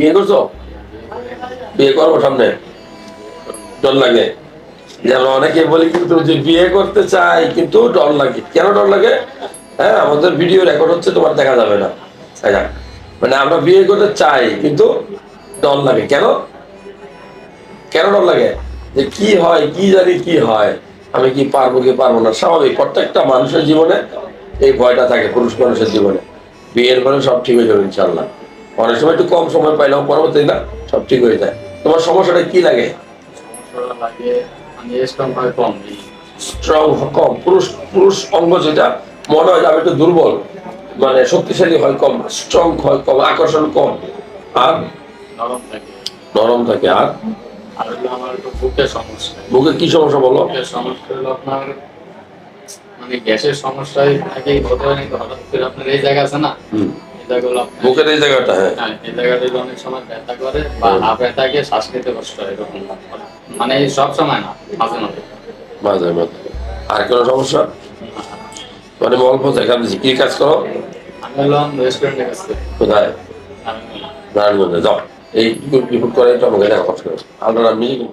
বিয়ে করছ? বিয়ে করব সামনে। ডর লাগে। যেন অনেকে বলি, কিন্তু যে বিয়ে করতে চাই, কিন্তু ডর লাগে। কেন ডর লাগে? হ্যাঁ আমাদের ভিডিও রেকর্ড হচ্ছে, তোমার দেখা যাবে না। মানে আমরা বিয়ে করতে চাই, কিন্তু ডর লাগে। কেন? কেন ডর লাগে? যে কি হয়, কি জানি কি হয়, আমি কি পারব কি পারব না। স্বাভাবিক, প্রত্যেকটা মানুষের জীবনে এই ভয়টা থাকে, পুরুষ মানুষের জীবনে। বিয়ের পরে সব ঠিক হয়ে যাবে ইনশাল্লাহ অনেক সময় একটু কম সময় পাইলাম পরবর্তী না সব ঠিক হয়ে যায়। তোমার সমস্যাটা কি লাগে? লাগে মানে স্ট্রং কম। স্ট্রং পুরুষ পুরুষ অঙ্গ যেটা মনে হয় যে আমি একটু দুর্বল। মানে শক্তিশালী হয় কম স্ট্রং হয় কম আকর্ষণ কম। আর? নরম থাকে। আর? বুকে কি সমস্যা বলো? আপনার মানে গ্যাসের সমস্যায় থাকে হতে হয় হঠাৎ করে আপনার এই জায়গা আছে না? বুকের এই জায়গাটা হ্যাঁ। হ্যাঁ এই জায়গাটা অনেক সময় ব্যথা করে বা ব্যথা গিয়ে শ্বাস নিতে কষ্ট হয় এরকম মানে সব সময় না মাঝে মাঝে মাঝে মাঝে আর কোনো সমস্যা? মানে অল্প দেখা দিচ্ছি কি কাজ করো? আমি হলাম কোথায়? আমি নারায়ণগঞ্জে যাও। এই রিপোর্ট করে আমাকে দেখা মিলিয়ে